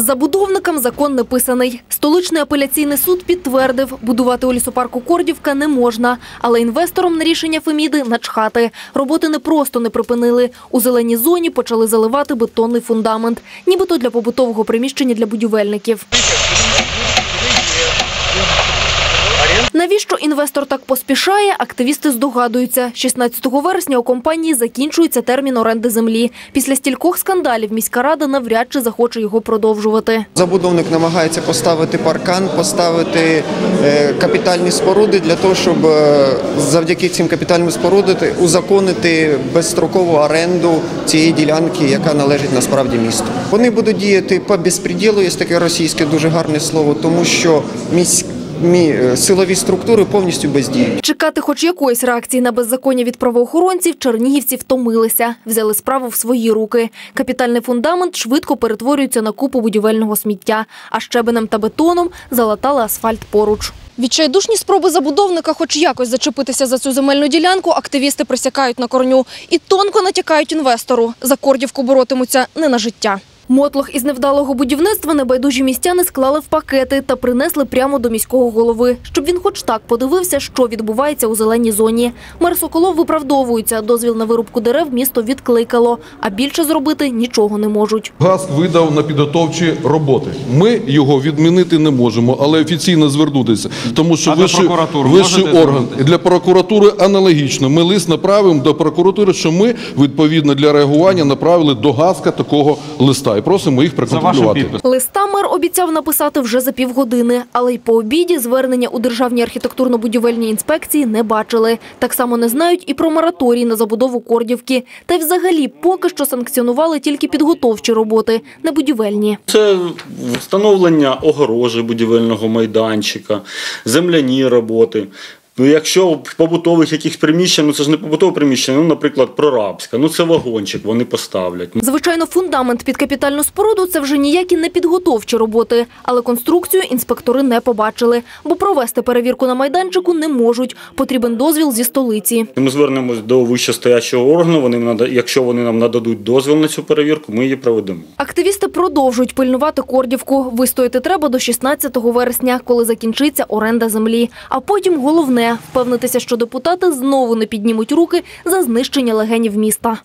Забудовникам закон не писаний. Столичний апеляційний суд підтвердив, будувати у лісопарку Кордівка не можна, але інвесторам на рішення Феміди начхати. Роботи не просто не припинили. У зеленій зоні почали заливати бетонний фундамент, нібито для побутового приміщення для будівельників. Навіщо інвестор так поспішає, активісти здогадуються. 16 вересня у компанії закінчується термін оренди землі. Після стількох скандалів міська рада навряд чи захоче його продовжувати. Забудовник намагається поставити паркан, поставити е, капітальні споруди для того, щоб е, завдяки цим капітальним спорудам узаконити безстрокову оренду цієї ділянки, яка належить насправді місту. Вони будуть діяти по безпреділу, є таке російське дуже гарне слово, тому що міські силові структури повністю бездіють. Чекати хоч якоїсь реакції на беззаконня від правоохоронців чернігівці втомилися, взяли справу в свої руки. Капітальний фундамент швидко перетворюється на купу будівельного сміття, а щебенем та бетоном залатали асфальт поруч. Відчайдушні спроби забудовника хоч якось зачепитися за цю земельну ділянку активісти присякають на корню і тонко натякають інвестору. За Кордівку боротимуться не на життя. Мотлох із невдалого будівництва небайдужі містяни склали в пакети та принесли прямо до міського голови, щоб він хоч так подивився, що відбувається у зеленій зоні. Мер Соколов виправдовується, дозвіл на вирубку дерев місто відкликало, а більше зробити нічого не можуть. ГАЗ видав на підготовчі роботи. Ми його відмінити не можемо, але офіційно звернутися, тому що вищий, вищий орган і для прокуратури аналогічно. Ми лист направимо до прокуратури, що ми відповідно для реагування направили до ГАЗка такого листа і просимо їх проконтролювати. Листа мер обіцяв написати вже за півгодини, але й по обіді звернення у Державній архітектурно-будівельній інспекції не бачили. Так само не знають і про мораторій на забудову Кордівки. Та й взагалі поки що санкціонували тільки підготовчі роботи, не будівельні. Це встановлення огорожі будівельного майданчика, земляні роботи. Ну, якщо побутових якихось приміщень, ну це ж не побутове приміщення, ну, наприклад, прорабська, ну це вагончик, вони поставлять. Звичайно, фундамент під капітальну споруду – це вже ніякі не підготовчі роботи. Але конструкцію інспектори не побачили, бо провести перевірку на майданчику не можуть. Потрібен дозвіл зі столиці. Ми звернемось до вищестоячого органу. Вони якщо вони нам нададуть дозвіл на цю перевірку, ми її проведемо. Активісти продовжують пильнувати Кордівку. Вистояти треба до 16 вересня, коли закінчиться оренда землі. А потім впевнитися, що депутати знову не піднімуть руки за знищення легенів міста.